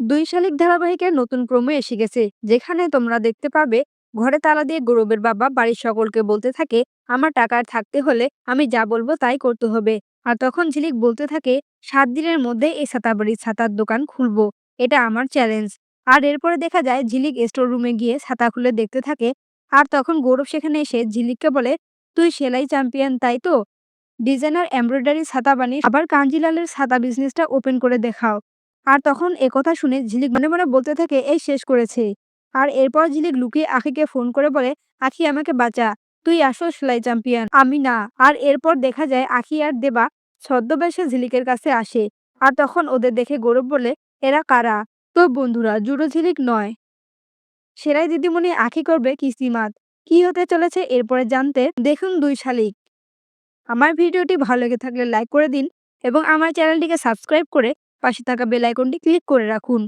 দুই শালিক ধারাবাহিকের নতুন প্রোমো এসে গেছে, যেখানে তোমরা দেখতে পাবে, ঘরে তালা দিয়ে গৌরবের বাবা বাড়ির সকলকে বলতে থাকে, আমার টাকা থাকতে হলে আমি যা বলব তাই করতে হবে। আর তখন ঝিলিক বলতে থাকে, সাত দিনের মধ্যে এই ছাতাবাড়ির ছাতার দোকান খুলবো, এটা আমার চ্যালেঞ্জ। আর এরপরে দেখা যায়, ঝিলিক স্টোর রুমে গিয়ে ছাতা খুলে দেখতে থাকে, আর তখন গৌরব সেখানে এসে ঝিলিককে বলে, তুই সেলাই চ্যাম্পিয়ন তাই তো? ডিজাইনার, এমব্রয়ডারি, ছাতা বানিয়ে আবার কাঞ্জিলালের ছাতা বিজনেসটা ওপেন করে দেখাও। আর তখন একথা শুনে ঝিলিক মনে মনে বলতে থাকে, এই শেষ করেছে। আর এরপর ঝিলিক লুকিয়ে আখিকে ফোন করে বলে, আখি, আমাকে বাঁচা। তুই আসো সেলাই চ্যাম্পিয়ন। আমি না। আর এরপর দেখা যায় আখি আর দেবা ছদ্মবেশে ঝিলিকের কাছে আসে। আর তখন ওদের দেখে গৌরব বলে, এরা কারা? তো বন্ধুরা, জুড়ো ঝিলিক নয়। সেরাই দিদিমণি, আখি করবে কিস্তিমাত কি হতে চলেছে এরপরে জানতে দেখুন দুই শালিক। আমার ভিডিওটি ভালো লেগে থাকলে লাইক করে দিন এবং আমার চ্যানেলটিকে সাবস্ক্রাইব করে পাশে থাকা বেল আইকনটি ক্লিক করে রাখুন।